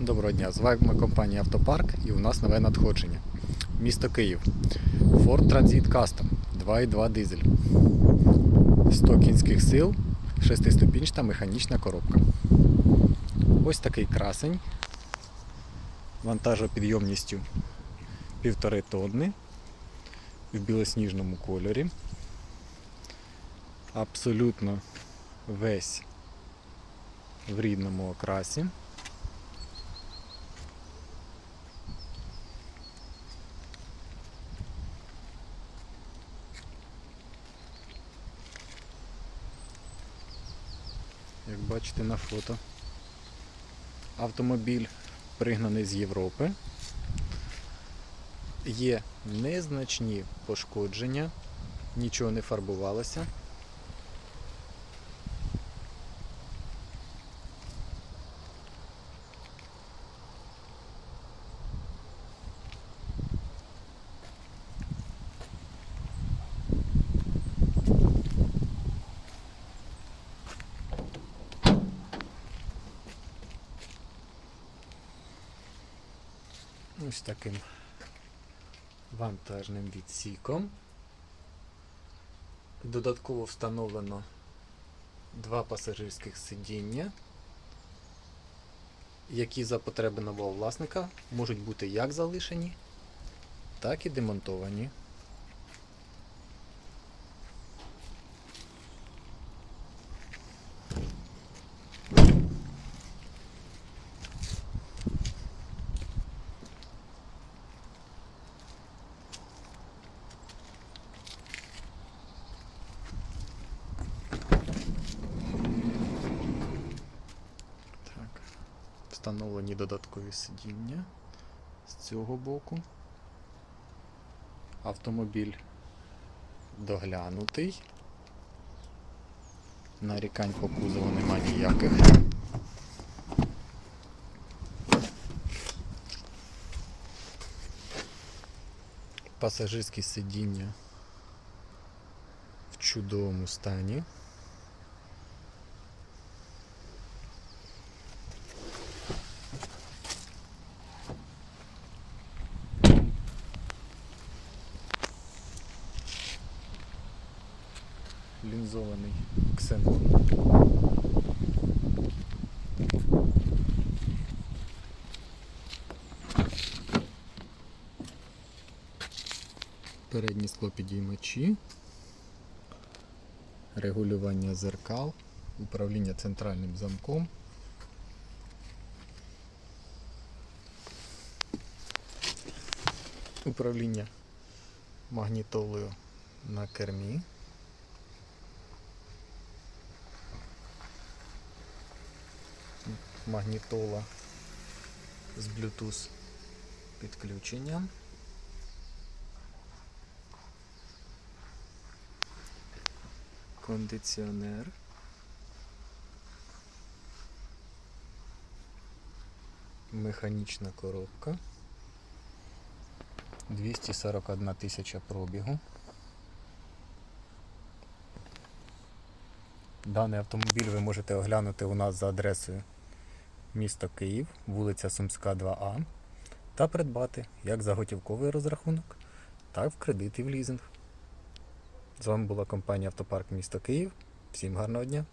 Доброго дня, з вами компанія Автопарк і у нас нове надходження. Місто Київ. Ford Transit Custom 2.2 дизель. 100 кінських сил, 6-ступінчата механічна коробка. Ось такий красень. Вантажопідйомністю 1,5 тонни в білосніжному кольорі. Абсолютно весь в рідному окрасі. Як бачите на фото. Автомобіль пригнаний з Європи. Є незначні пошкодження, нічого не фарбувалося. Ось таким вантажним відсіком. Додатково встановлено два пасажирських сидіння, які за потреби нового власника можуть бути як залишені, так і демонтовані. Встановлені додаткові сидіння з цього боку. Автомобіль доглянутий. Нарікань по кузову нема ніяких. Пасажирські сидіння в чудовому стані. Лінзований ксенон. Передні склопідіймачі, регулювання зеркал, управління центральним замком. Управління магнітолою на кермі. Магнітола з Bluetooth підключенням. Кондиціонер. Механічна коробка. 241 тисяча пробігу. Даний автомобіль ви можете оглянути у нас за адресою місто Київ, вулиця Сумська, 2А, та придбати як за готівковий розрахунок, так в кредит і в лізинг. З вами була компанія Автопарк місто Київ. Всім гарного дня!